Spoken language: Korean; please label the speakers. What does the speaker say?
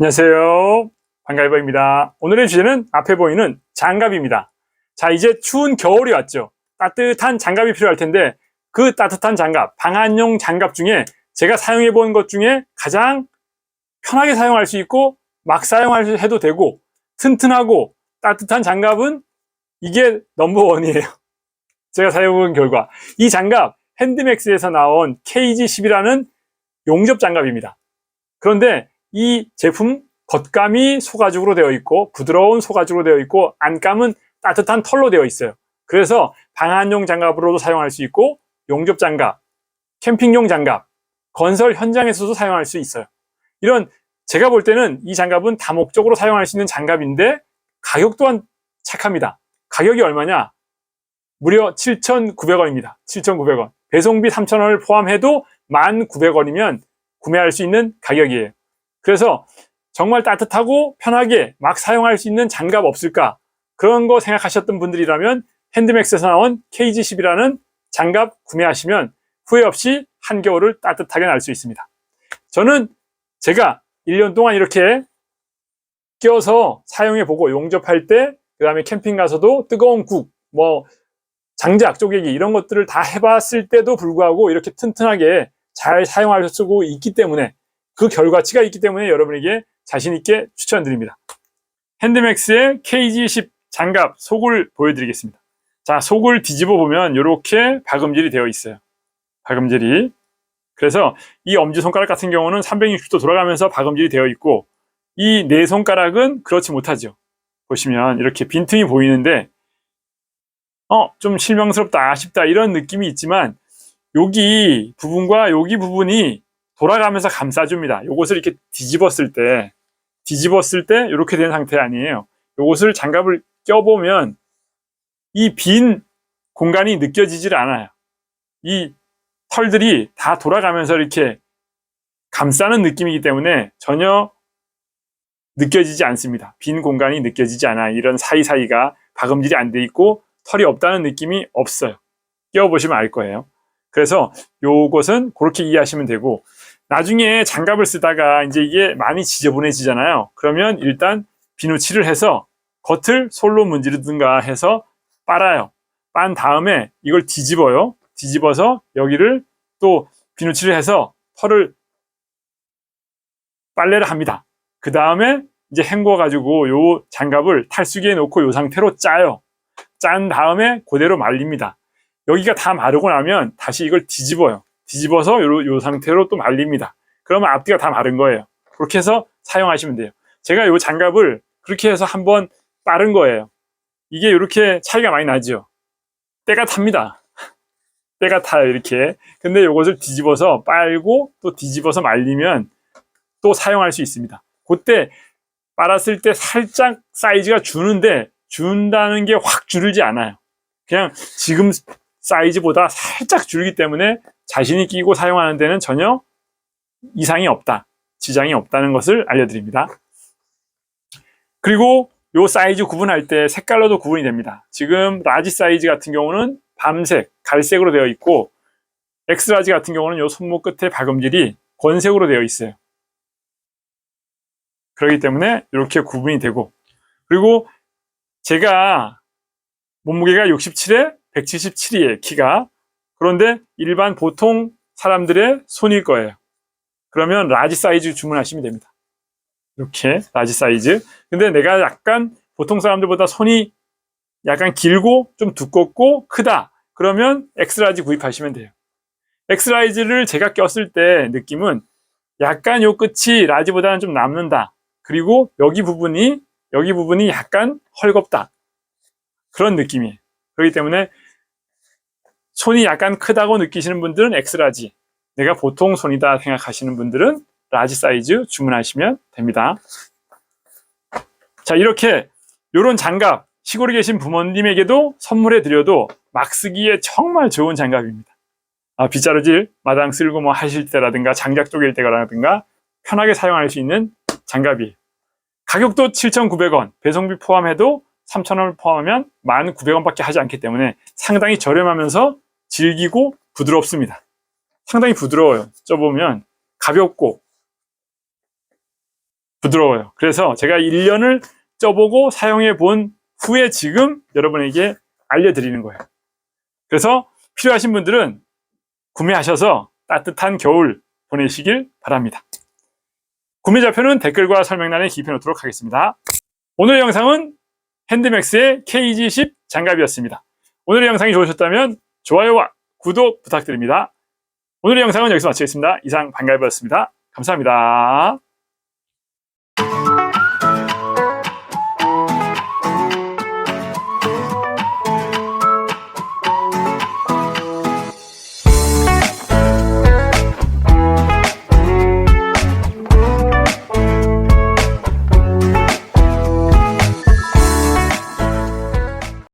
Speaker 1: 안녕하세요. 반가이버입니다. 오늘의 주제는 앞에 보이는 장갑입니다. 자, 이제 추운 겨울이 왔죠. 따뜻한 장갑이 필요할 텐데 그 따뜻한 장갑, 방한용 장갑 중에 제가 사용해 본 것 중에 가장 편하게 사용할 수 있고 막 사용해도 되고 튼튼하고 따뜻한 장갑은 이게 넘버원이에요. 제가 사용한 결과 이 장갑 핸드맥스에서 나온 KG10이라는 용접 장갑입니다. 그런데 이 제품 겉감이 소가죽으로 되어 있고 부드러운 소가죽으로 되어 있고 안감은 따뜻한 털로 되어 있어요. 그래서 방한용 장갑으로도 사용할 수 있고 용접 장갑, 캠핑용 장갑, 건설 현장에서도 사용할 수 있어요. 이런 제가 볼 때는 이 장갑은 다목적으로 사용할 수 있는 장갑인데 가격 또한 착합니다. 가격이 얼마냐? 무려 7,900원입니다. 7,900원. 배송비 3,000원을 포함해도 1,900원이면 구매할 수 있는 가격이에요. 그래서 정말 따뜻하고 편하게 막 사용할 수 있는 장갑 없을까? 그런 거 생각하셨던 분들이라면 핸드맥스에서 나온 KG10이라는 장갑 구매하시면 후회 없이 한겨울을 따뜻하게 날 수 있습니다. 저는 제가 1년 동안 이렇게 껴서 사용해 보고 용접할 때, 그 다음에 캠핑 가서도 뜨거운 국, 뭐, 장작, 쪼개기 이런 것들을 다 해봤을 때도 불구하고 이렇게 튼튼하게 잘 사용할 수 있기 때문에 그 결과치가 있기 때문에 여러분에게 자신 있게 추천드립니다. 핸드맥스의 KG10 장갑 속을 보여드리겠습니다. 자, 속을 뒤집어 보면 이렇게 박음질이 되어 있어요. 박음질이. 그래서 이 엄지손가락 같은 경우는 360도 돌아가면서 박음질이 되어 있고 이 네 손가락은 그렇지 못하죠. 보시면 이렇게 빈틈이 보이는데 어, 좀 실망스럽다, 아쉽다 이런 느낌이 있지만 여기 부분과 여기 부분이 돌아가면서 감싸줍니다. 요것을 이렇게 뒤집었을 때, 뒤집었을 때 이렇게 된 상태 아니에요. 요것을 장갑을 껴보면 이 빈 공간이 느껴지질 않아요. 이 털들이 다 돌아가면서 이렇게 감싸는 느낌이기 때문에 전혀 느껴지지 않습니다. 빈 공간이 느껴지지 않아요. 이런 사이사이가 박음질이 안 돼 있고 털이 없다는 느낌이 없어요. 끼워보시면 알 거예요. 그래서 요것은 그렇게 이해하시면 되고 나중에 장갑을 쓰다가 이제 이게 많이 지저분해지잖아요. 그러면 일단 비누칠을 해서 겉을 솔로 문지르든가 해서 빨아요. 빤 다음에 이걸 뒤집어요. 뒤집어서 여기를 또 비누칠을 해서 털을 빨래를 합니다. 그 다음에 이제 헹궈 가지고 요 장갑을 탈수기에 놓고 요 상태로 짜요. 짠 다음에 그대로 말립니다. 여기가 다 마르고 나면 다시 이걸 뒤집어요. 뒤집어서 요, 요 상태로 또 말립니다. 그러면 앞뒤가 다 마른 거예요. 그렇게 해서 사용하시면 돼요. 제가 요 장갑을 그렇게 해서 한번 빠른 거예요. 이게 이렇게 차이가 많이 나죠. 때가 탑니다. 때가 타요, 이렇게. 근데 요것을 뒤집어서 빨고 또 뒤집어서 말리면 또 사용할 수 있습니다. 그때 빨았을 때 살짝 사이즈가 주는데 준다는 게 확 줄지 않아요. 그냥 지금 사이즈보다 살짝 줄기 때문에 자신이 끼고 사용하는 데는 전혀 이상이 없다. 지장이 없다는 것을 알려드립니다. 그리고 요 사이즈 구분할 때 색깔로도 구분이 됩니다. 지금 라지 사이즈 같은 경우는 밤색, 갈색으로 되어 있고 엑스라지 같은 경우는 요 손목 끝에 박음질이 권색으로 되어 있어요. 그렇기 때문에 이렇게 구분이 되고 그리고 제가 몸무게가 67에 177이에요, 키가. 그런데 일반 보통 사람들의 손일 거예요. 그러면 라지 사이즈 주문하시면 됩니다. 이렇게 라지 사이즈. 근데 내가 약간 보통 사람들보다 손이 약간 길고 좀 두껍고 크다. 그러면 엑스라지 구입하시면 돼요. 엑스라이즈를 제가 꼈을 때 느낌은 약간 요 끝이 라지보다는 좀 남는다. 그리고 여기 부분이 여기 부분이 약간 헐겁다. 그런 느낌이에요. 그렇기 때문에 손이 약간 크다고 느끼시는 분들은 엑스라지, 내가 보통 손이다 생각하시는 분들은 라지 사이즈 주문하시면 됩니다. 자, 이렇게 이런 장갑 시골에 계신 부모님에게도 선물해 드려도 막 쓰기에 정말 좋은 장갑입니다. 아, 빗자루질 마당 쓸고 뭐 하실 때라든가 장작 쪼갤 때라든가 편하게 사용할 수 있는 장갑이에요. 가격도 7,900원, 배송비 포함해도 3,000원을 포함하면 1,900원밖에 하지 않기 때문에 상당히 저렴하면서 질기고 부드럽습니다. 상당히 부드러워요. 쪄보면 가볍고 부드러워요. 그래서 제가 1년을 쪄보고 사용해 본 후에 지금 여러분에게 알려드리는 거예요. 그래서 필요하신 분들은 구매하셔서 따뜻한 겨울 보내시길 바랍니다. 구매 좌표는 댓글과 설명란에 기입해 놓도록 하겠습니다. 오늘의 영상은 핸드맥스의 KG10 장갑이었습니다. 오늘의 영상이 좋으셨다면 좋아요와 구독 부탁드립니다. 오늘의 영상은 여기서 마치겠습니다. 이상 반갑이었습니다. 감사합니다.